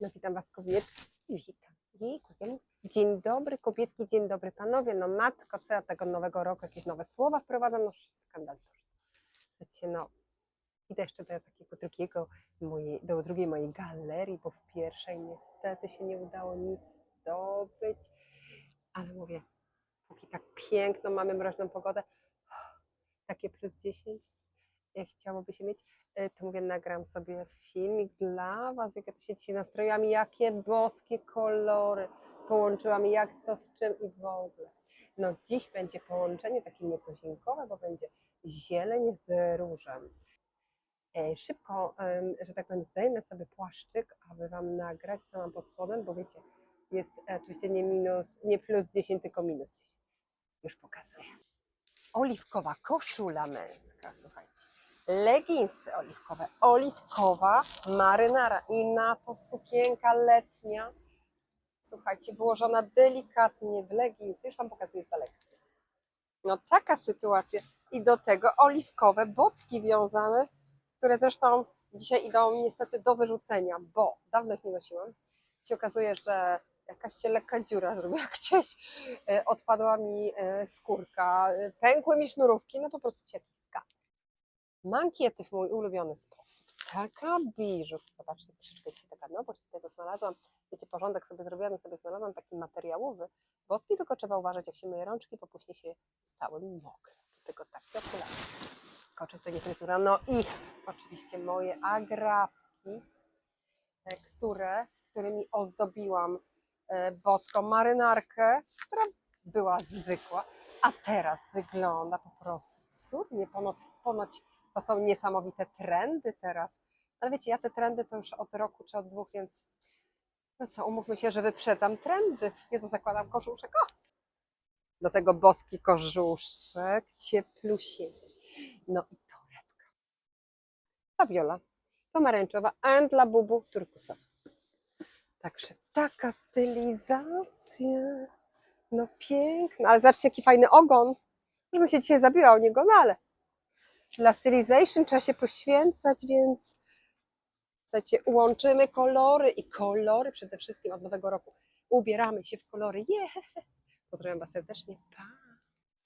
No witam Was kobietki. Witam. Dzień dobry kobietki, dzień dobry panowie. No matko, co ja tego nowego roku, jakieś nowe słowa wprowadzam, no skandal. Wiecie, no idę jeszcze do takiego drugiego, mojej, do drugiej mojej galerii, bo w pierwszej niestety się nie udało nic zdobyć. Ale mówię, póki tak piękną mamy mroźną pogodę, takie plus 10, jak chciałoby się mieć, e, to mówię, nagram sobie filmik dla Was, jak ja to się dzisiaj nastroiłam, jakie boskie kolory połączyłam, jak co z czym i w ogóle. No dziś będzie połączenie takie nietuzinkowe, bo będzie zieleń z różem. E, Szybko, że tak powiem, zdejmę sobie płaszczyk, aby Wam nagrać, co mam pod spodem, bo wiecie, jest e, oczywiście nie minus, nie plus 10, tylko minus 10. Już pokazuję. Oliwkowa koszula męska, słuchajcie. Leginsy oliwkowe, oliwkowa marynara i na to sukienka letnia. Słuchajcie, wyłożona delikatnie w leginsy. Już Wam pokazuję z daleka. No taka sytuacja. I do tego oliwkowe botki wiązane, które zresztą dzisiaj idą niestety do wyrzucenia, bo dawno ich nie nosiłam. Się okazuje, że jakaś się lekka dziura zrobiła gdzieś, e, odpadła mi e, skórka, e, pękły mi sznurówki, no po prostu ciekli skat. Mankiety w mój ulubiony sposób. Taka biżu, zobaczcie, troszeczkę dzisiaj taka nowość, tutaj go znalazłam, wiecie, porządek sobie zrobiłam i sobie znalazłam taki materiałowy, boski, tylko trzeba uważać, jak się myje rączki, bo później się całym mokre. Do tego takie okulary. Koczy to nie fryzura. No i oczywiście moje agrafki, e, które, którymi ozdobiłam e, boską marynarkę, która była zwykła, a teraz wygląda po prostu cudnie. Ponoć, ponoć to są niesamowite trendy teraz. Ale wiecie, ja te trendy to już od roku czy od dwóch, więc no co, umówmy się, że wyprzedzam trendy. Jezu, zakładam kożuszek. O! Do tego boski kożuszek, cieplusieńki. No i torebka. Fabiola, pomarańczowa, and la bubu turkusowa. Także taka stylizacja. No piękna, ale zobaczcie jaki fajny ogon. Już bym się dzisiaj zabiła o niego, no ale dla stylization trzeba się poświęcać, więc słuchajcie, łączymy kolory i kolory przede wszystkim od nowego roku. Ubieramy się w kolory. Yeah! Pozdrawiam Was serdecznie. Pa!